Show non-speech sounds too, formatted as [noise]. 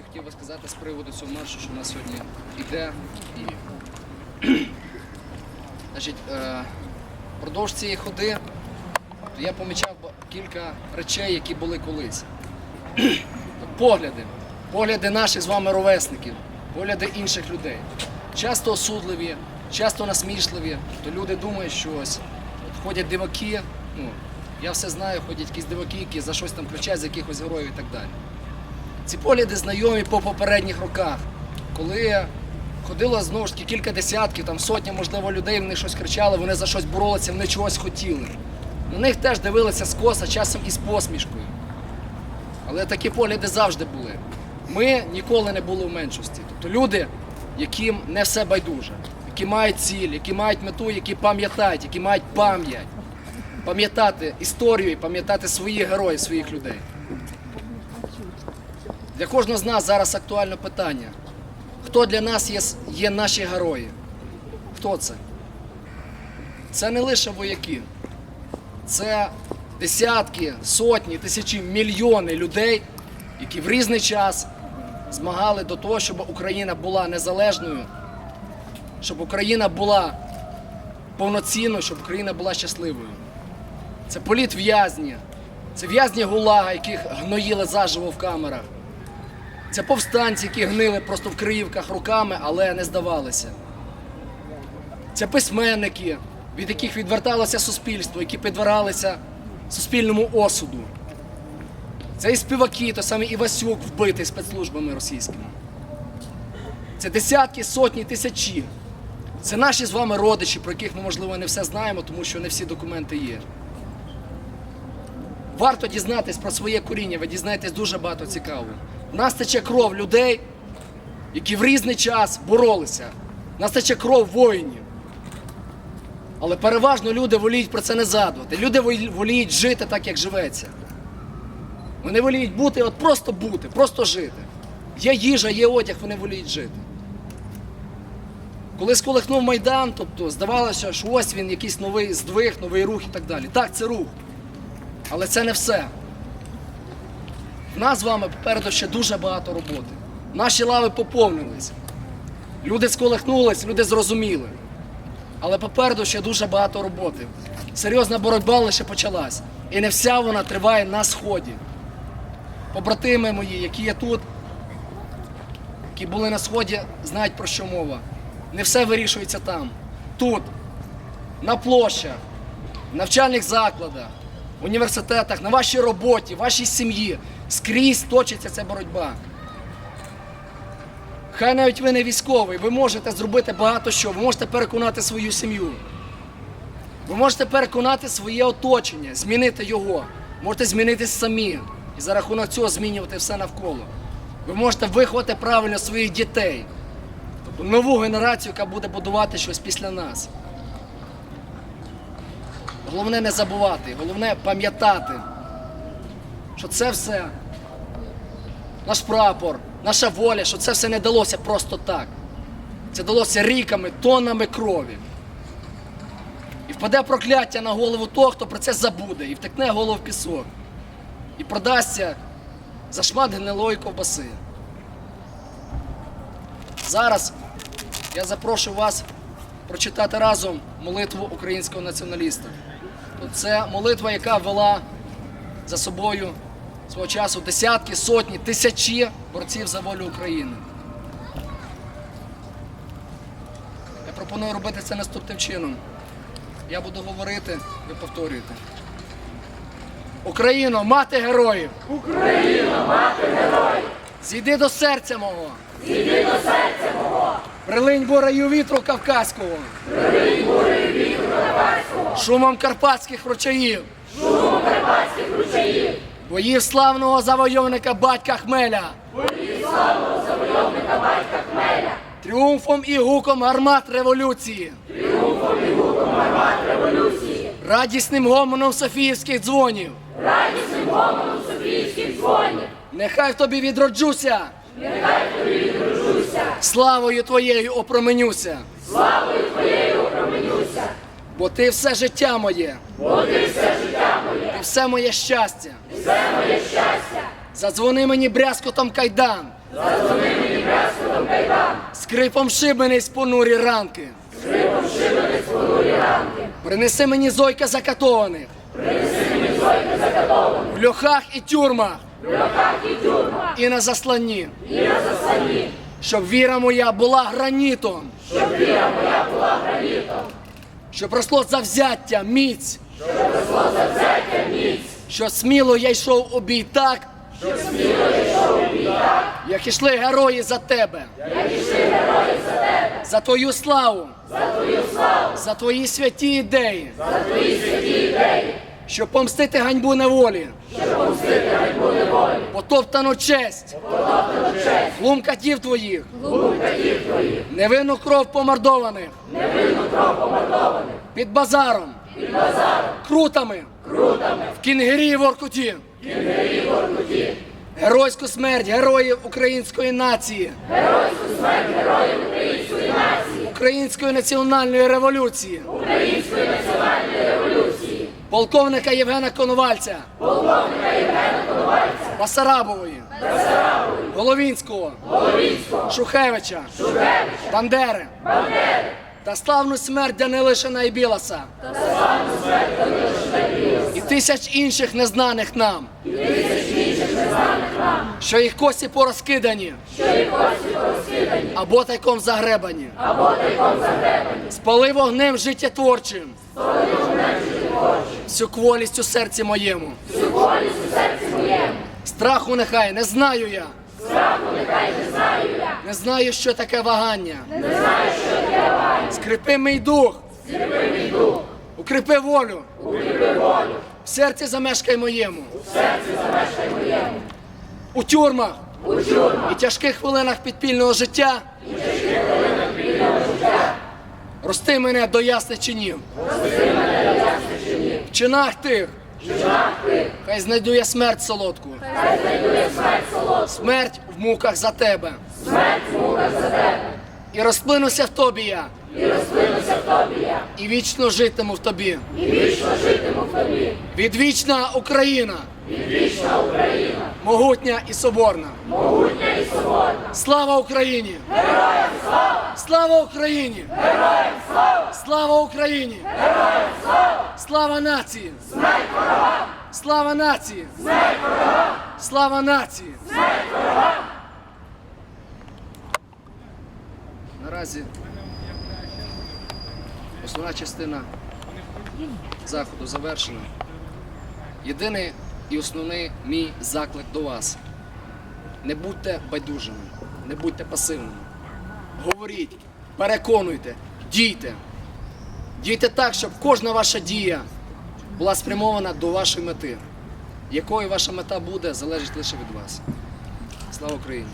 які хотів би сказати з приводу цього маршу, що в нас сьогодні йде. І... [clears throat] Значить, е, впродовж цієї ходи то я помічав кілька речей, які були колись. [clears throat] Погляди. Погляди наших з вами ровесників, погляди інших людей. Часто осудливі, часто насмішливі. То люди думають, що ось от ходять диваки. Ну, я все знаю, ходять якісь диваки, які за щось там кричать, за якихось героїв і так далі. Ці погляди знайомі по попередніх роках, коли ходило знову ж таки кілька десятків, там сотні, можливо, людей, вони щось кричали, вони за щось боролися, вони чогось хотіли. На них теж дивилися скоса, часом із посмішкою. Але такі погляди завжди були. Ми ніколи не були в меншості. Тобто люди, яким не все байдуже, які мають ціль, які мають мету, які пам'ятають, які мають пам'ять. Пам'ятати історію і пам'ятати своїх героїв, своїх людей. Для кожного з нас зараз актуальне питання. Хто для нас є, є наші герої? Хто це? Це не лише вояки. Це десятки, сотні, тисячі, мільйони людей, які в різний час змагали до того, щоб Україна була незалежною, щоб Україна була повноцінною, щоб Україна була щасливою. Це політв'язні, це в'язні гулага, яких гноїли заживо в камерах. Це повстанці, які гнили просто в Криївках руками, але не здавалися. Це письменники, від яких відверталося суспільство, які підвиралися суспільному осуду. Це і співаки, той самий Івасюк, вбитий спецслужбами російськими. Це десятки, сотні, тисячі. Це наші з вами родичі, про яких ми, можливо, не все знаємо, тому що не всі документи є. Варто дізнатись про своє коріння, ви дізнаєтесь дуже багато цікавого. В нас тече кров людей, які в різний час боролися. В нас тече кров воїнів. Але переважно люди воліють про це не згадувати. Люди воліють жити так, як живеться. Вони воліють бути, от просто бути, просто жити. Є їжа, є одяг, вони воліють жити. Коли сколихнув Майдан, тобто здавалося, що ось він якийсь новий здвиг, новий рух і так далі. Так, це рух. Але це не все. В нас з вами попереду ще дуже багато роботи. Наші лави поповнились. Люди сколихнулись, люди зрозуміли. Але попереду ще дуже багато роботи. Серйозна боротьба лише почалась. І не вся вона триває на сході. Побратими мої, які є тут, які були на сході, знають про що мова. Не все вирішується там. Тут, на площах, в навчальних закладах, університетах, на вашій роботі, вашій сім'ї. Скрізь точиться ця боротьба. Хай навіть ви не військовий, ви можете зробити багато що. Ви можете переконати свою сім'ю. Ви можете переконати своє оточення, змінити його. Можете змінитись самі. І за рахунок цього змінювати все навколо. Ви можете виховати правильно своїх дітей. Тобто нову генерацію, яка буде будувати щось після нас. Головне не забувати, головне пам'ятати, що це все наш прапор, наша воля, що це все не далося просто так. Це далося ріками, тоннами крові. І впаде прокляття на голову того, хто про це забуде, і втекне голову в пісок. І продасться за шмат гнилої ковбаси. Зараз я запрошую вас прочитати разом молитву українського націоналіста. Це молитва, яка вела за собою свого часу десятки, сотні, тисячі борців за волю України. Я пропоную робити це наступним чином. Я буду говорити, ви повторюєте. Україно, мати героїв! Україно, мати героїв! Зійди до серця мого! Зійди до серця! Прилинь бурею вітру Кавказького! Прилинь бурею вітру Кавказького! Шумом карпатських ручаїв! Шумом карпатських ручаїв! Боїв славного завойовника батька Хмеля! Боїв славного завойовника батька Хмеля! Тріумфом і гуком гармат революції! Радісним гомоном Софіївських дзвонів. Радісним гомоном Софіївських дзвонів. Нехай в тобі відроджуся. Нехай. Славою твоєю опроменюся. Славою твоєю опроменюся. Бо ти все життя моє. Бо ти все життя моє. Ти все моє щастя. Все моє щастя. Задзвони мені брязкотом кайдан. Задзвони мені брязкотом кайдан. Скрипом шибениць понурі ранки. Скрипом шибениць понурі ранки. Принеси мені зойка закатованих. Принеси мені зойка закатованих. В льохах і тюрмах. В льохах і тюрмах. І на засланні. І на засланні. Щоб віра моя була гранітом. Щоб віра моя була гранітом. Щоб росло завзяття, міць. завзяття, міць, Що сміло я йшов у бій так, що сміло я йшов у бій так, як ішли герої за тебе. Як ішли герої за тебе. За твою славу. За твою славу. За твої святі ідеї. За твої святі ідеї. Щоб помстити ганьбу неволі. Щоб помстити ганьбу неволі. Потоптану честь. Потоптану честь. Глум катів твоїх. Глум катів твоїх. Невинну кров помордованих. Невинну кров помордованих. Під базаром. Крутами. Крутами. В Кінгирі і Воркуті. Кінгирі і Воркуті. Геройську смерть героїв української нації. Геройську смерть героїв української нації. Української національної революції. Української національної революції. Полковника Євгена Коновальця. Полковника Євгена Коновальця. Басарабової. Басарабової. Головінського. Головінського. Шухевича. Шухевича. Бандери. Бандери. Та славну смерть Данилишина і Біласа. І тисяч інших незнаних нам. І тисяч інших незнаних нам. Що їх кості порозкидані. Що їх кості порозкидані. Або тайком загребані. Або тайком загребані. Спали вогнем життєтворчим. Спали вогнем життєтворчим. Всю кволість у серці моєму. Всю кволість у серці моєму. Страху нехай не знаю я. Страху нехай не знаю я. Не знаю, що таке вагання. Не знаю, що таке вагання. Скрипи мій дух. Укріпи волю. Укріпи волю. В серці замешкай моєму. В серці замешкай моєму. У тюрмах. У тюрмах. І тяжких хвилинах підпільного життя. І тяжких хвилинах підпільного життя. Рости мене до ясних чинів. Рости мене до ясних чинів. В чинах тих. Хай знайду я смерть солодку. Хай знайду я смерть солодку. Смерть в муках за тебе. Смерть в муках за тебе. І розплинуся в тобі я. І вічно житиму в тобі. І вічно житиму в тобі. Відвічна Україна. Відвічна Україна. Могутня і соборна. Могутня і соборна. Слава Україні! Героям слава! Слава Україні! Героям слава! Слава Україні! Героям слава! Слава нації! Смерть ворогам! Слава нації! Смерть ворогам! Слава нації! Смерть ворогам! Наразі Основна частина заходу завершена. Єдиний і основний мій заклик до вас. Не будьте байдужими, не будьте пасивними. Говоріть, переконуйте, дійте. Дійте так, щоб кожна ваша дія була спрямована до вашої мети. Якою ваша мета буде, залежить лише від вас. Слава Україні!